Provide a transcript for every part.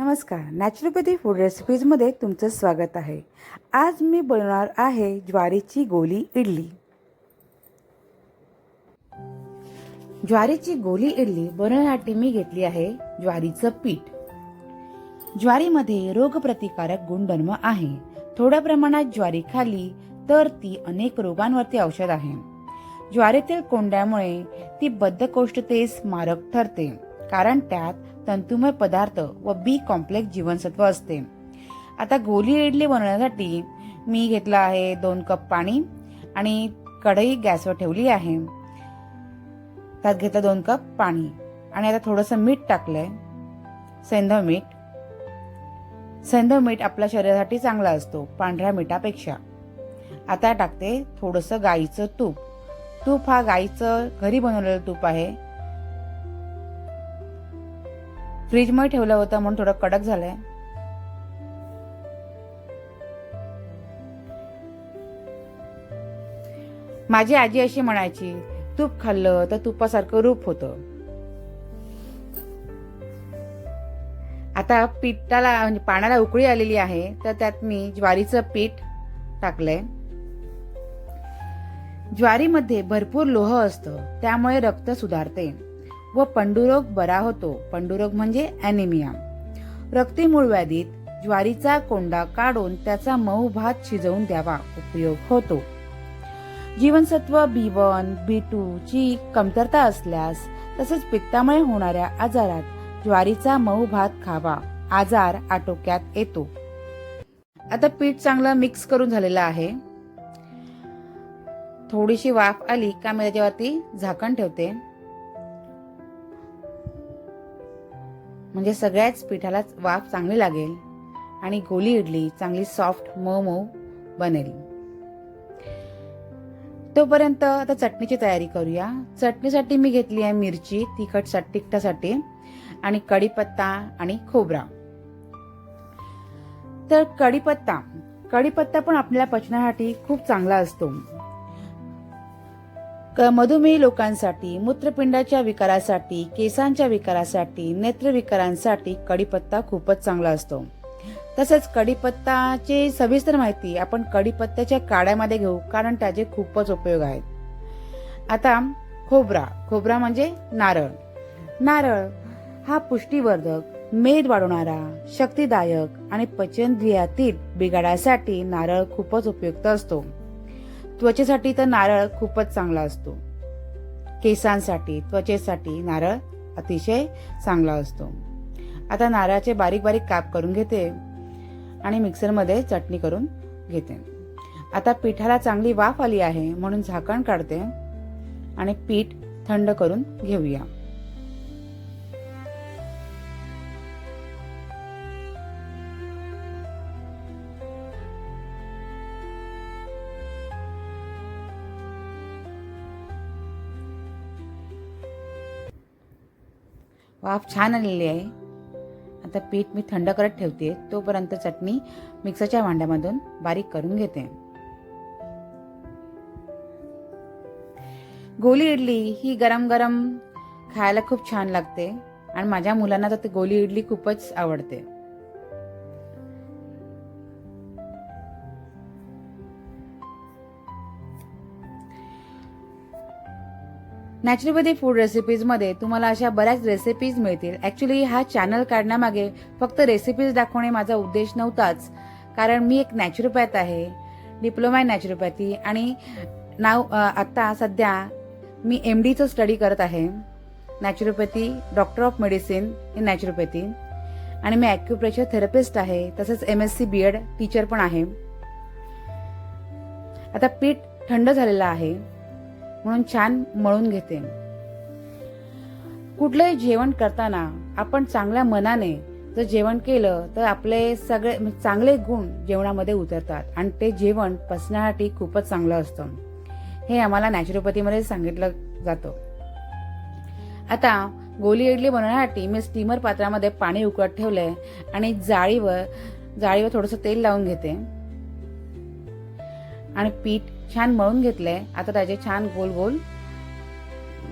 नमस्कार naturopathy food रेसिपीजमध्ये तुमचं स्वागत आहे. आज मी बनवणार आहे ज्वारीची गोली इडली. ज्वारीची गोली इडली बनवण्यासाठी मी घेतली आहे ज्वारीचं पीठ. ज्वारीमध्ये रोगप्रतिकारक गुणधर्म आहे. थोड्या प्रमाणात ज्वारी खाली तर ती अनेक रोगांवरती औषध आहे. ज्वारीतील कोंड्यामुळे ती बद्धकोष्ठतेस मारक ठरते. कारण त्यात तंतुमय पदार्थ व बी कॉम्प्लेक्स जीवनसत्व असते. आता गोली इडली बनवण्यासाठी मी घेतला आहे दोन कप पाणी आणि कढई गॅसवर ठेवली आहे. त्यात घेतलं दोन कप पाणी आणि आता थोडंसं मीठ टाकलंय. सेंधव मीठ. सेंधव मीठ आपल्या शरीरासाठी चांगला असतो पांढऱ्या मिठापेक्षा. आता टाकते थोडंसं गाईचं तूप. तूप हा गाईचं घरी बनवलेलं तूप आहे. फ्रीजमध्ये ठेवला होता म्हणून थोडं कडक झालाय. माझी आजी अशी म्हणायची तूप खाल्लं तर तुपासारखं रूप होतं. आता पिठाला म्हणजे पाण्याला उकळी आलेली आहे तर त्यात मी ज्वारीचं पीठ टाकलंय. ज्वारीमध्ये भरपूर लोह असतं त्यामुळे रक्त सुधारते. व पंडुरोग बरा होतो. पंडुरोग म्हणजे अॅनिमिया रक्तीमूळ व्याधीत ज्वारीचा कोंडा काढून त्याचा मऊ भात शिजवून द्यावा. उपयोग होतो. जीवनसत्व बी वन बी टू ची कमतरता असल्यास तसेच पित्तामुळे होणाऱ्या आजारात ज्वारीचा मऊ भात खावा. आजार आटोक्यात येतो. आता पीठ चांगलं मिक्स करून झालेलं आहे. थोडीशी वाफ आली का मी त्याच्यावरती झाकण ठेवते. म्हणजे सगळ्याच पिठाला वाफ चांगली लागेल आणि गोली इडली चांगली सॉफ्ट मऊ मऊ बनेल. तोपर्यंत आता चटणीची तयारी करूया. चटणीसाठी मी घेतली आहे मिरची तिखट तिखटासाठी आणि कढीपत्ता आणि खोबरा. तर कढीपत्ता कढीपत्ता पण आपल्या पचनासाठी खूप चांगला असतो. मधुमेही लोकांसाठी मूत्रपिंडाच्या विकारासाठी केसांच्या विकारासाठी नेत्रविकारांसाठी कढीपत्ता खूपच चांगला असतो. तसेच कढीपत्ताची सविस्तर माहिती आपण कढीपत्त्याच्या काड्यामध्ये घेऊ कारण त्याचे खूपच उपयोग आहेत. आता खोबरा. खोबरा म्हणजे नारळ. नारळ हा पुष्टीवर्धक मेद वाढवणारा शक्तिदायक आणि पचनक्रियातील बिघाडासाठी नारळ खूपच उपयुक्त असतो. त्वचेसाठी तर नारळ खूपच चांगला असतो. केसांसाठी त्वचेसाठी नारळ अतिशय चांगला असतो. आता नारळाचे बारीक बारीक काप करून घेते आणि मिक्सरमध्ये चटणी करून घेते. आता पिठाला चांगली वाफ आली आहे म्हणून झाकण काढते आणि पीठ थंड करून घेऊया. वाफ छान आलेली आहे. आता पीठ मी थंड करत ठेवते. तोपर्यंत चटणी मिक्सरच्या भांड्यामधून बारीक करून घेते. गोली इडली ही गरम गरम खायला खूप छान लागते. आणि माझ्या मुलांना तर ती गोली इडली खूपच आवडते. नॅचरोपॅथी फूड रेसिपीजमध्ये तुम्हाला अशा बऱ्याच रेसिपीज मिळतील. ॲक्च्युली हा चॅनल काढण्यामागे फक्त रेसिपीज दाखवणे माझा उद्देश नव्हताच. कारण मी एक नॅचरोपॅथ आहे डिप्लोमा नॅचरोपॅथी आणि नाव आत्ता सध्या मी एम डीचं स्टडी करत आहे. Naturopathy doctor of medicine in naturopathy आणि मी ॲक्युप्रेशर थेरपिस्ट आहे तसंच M S C B Ed teacher पण आहे. आता पीठ थंड झालेलं आहे. म्हणून छान मळून घेते. कुठलंही जेवण करताना आपण चांगल्या मनाने जर जेवण केलं तर आपले सगळे म्हणजे चांगले गुण जेवणामध्ये उतरतात आणि ते जेवण पचण्यासाठी खूपच चांगलं असतं. हे आम्हाला नॅचरोपॅथीमध्ये सांगितलं जातं. आता गोली इडली बनवण्यासाठी मी स्टीमर पात्रामध्ये पाणी उकळत ठेवलंय आणि जाळीवर जाळीवर थोडंसं तेल लावून घेते. आणि पीठ छान मळून घेतलंय. आता त्याचे छान गोल गोल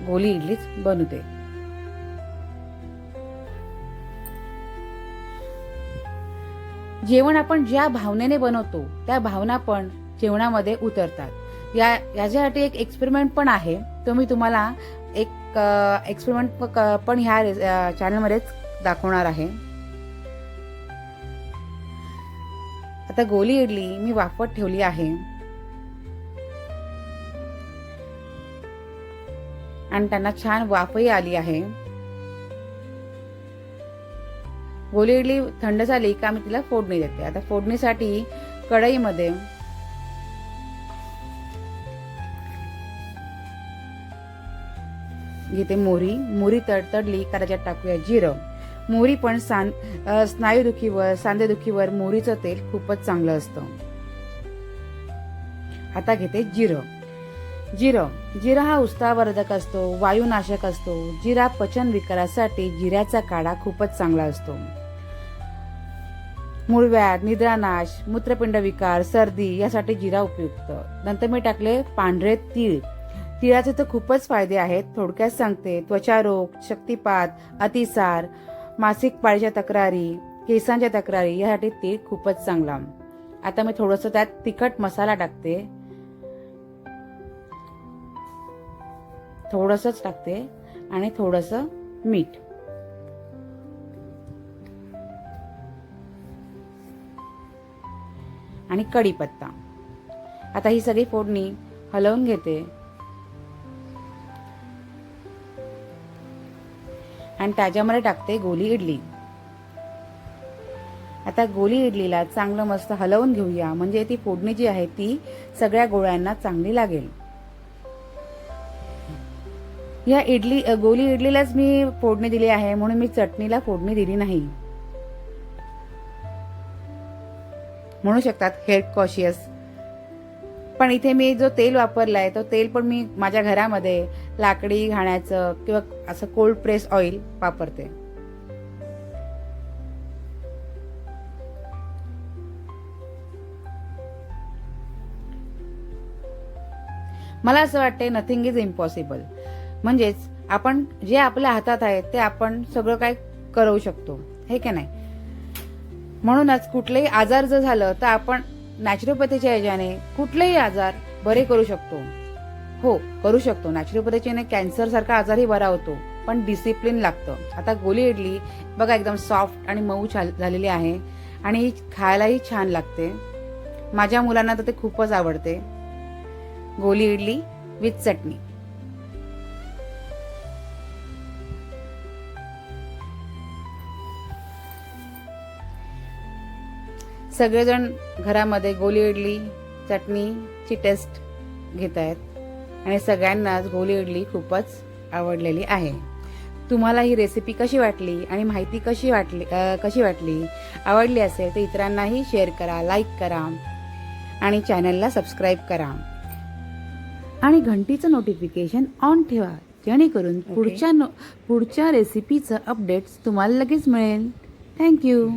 गोली इडलीच बनवते. जेवण आपण ज्या भावनेने बनवतो त्या भावना पण जेवणामध्ये उतरतात. या याच्यासाठी एक एक्सपेरिमेंट पण आहे. तो मी तुम्हाला एक एक्सपेरिमेंट पण ह्या रे- चॅनलमध्येच दाखवणार आहे. आता गोली इडली मी वाफवत ठेवली आहे. आणि त्यांना छान वाफही आली आहे. गोली इडली थंड झाली का मी तिला फोडणी देते. आता फोडणीसाठी कढईमध्ये घेते मोरी मोरी तडतडली का त्याच्यात टाकूया जिरं. मोरी पण सांद स्नायूदुखीवर सांधेदुखीवर मोरीचं तेल खूपच चांगलं असतं. आता घेते जिरं. जिरं. जिरा हा उत्साहवर्धक असतो वायुनाशक असतो. जिरा पचन विकारासाठी जिऱ्याचा काढा खूपच चांगला असतो. मूळव्याध निद्रानाश मूत्रपिंड विकार सर्दी यासाठी जिरा उपयुक्त. नंतर मी टाकले पांढरे तीळ. तिळाचे तर खूपच फायदे आहेत. थोडक्यात सांगते त्वचारोग शक्तिपात अतिसार मासिक पाळीच्या तक्रारी केसांच्या तक्रारी यासाठी तीळ खूपच चांगला. आता मी थोडंसं त्यात तिखट मसाला टाकते. थोडंसंच टाकते आणि थोडंसं मीठ. आणि कढीपत्ता. आता ही सगळी फोडणी हलवून घेते. आणि त्याच्यामध्ये टाकते गोली इडली. आता गोली इडलीला चांगलं मस्त हलवून घेऊया. म्हणजे ती फोडणी जी आहे ती सगळ्या गोळ्यांना चांगली लागेल. या इडली गोली इडलीलाच मी फोडणी दिली आहे म्हणून मी चटणीला फोडणी दिली नाही. म्हणू शकतात हेल्थ कॉशियस पण इथे मी जो तेल वापरलाय तो तेल पण मी माझ्या घरामध्ये लाकडी घाण्याचं किंवा असं कोल्ड प्रेस ऑइल वापरते. मला असं वाटते नथिंग इज इम्पॉसिबल म्हणजेच आपण जे आपल्या हातात आहे ते आपण सगळं काय करू शकतो. हे का नाही? म्हणूनच कुठलेही आजार जर झालं तर आपण नॅचरोपॅथीच्या याच्याने कुठलेही आजार बरे करू शकतो. हो करू शकतो. नॅचरोपॅथीच्याने कॅन्सर सारखा आजारही बरा होतो. पण डिसिप्लिन लागतं. आता गोली इडली बघा एकदम सॉफ्ट आणि मऊ झालेली आहे आणि खायलाही छान लागते. माझ्या मुलांना तर ते खूपच आवडते. गोली इडली विथ चटणी. सगळेजण घरामध्ये गोली इडली चटणीची टेस्ट घेत आहेत. आणि सगळ्यांनाच गोली इडली खूपच आवडलेली आहे. तुम्हाला ही रेसिपी कशी वाटली आणि माहिती कशी वाटली कशी वाटली? आवडली असेल तर इतरांनाही शेअर करा लाईक करा आणि चॅनलला सबस्क्राईब करा. आणि घंटीचं नोटिफिकेशन ऑन ठेवा जेणेकरून पुढच्या नो पुढच्या रेसिपीचं अपडेट्स तुम्हाला लगेच मिळेल. थँक्यू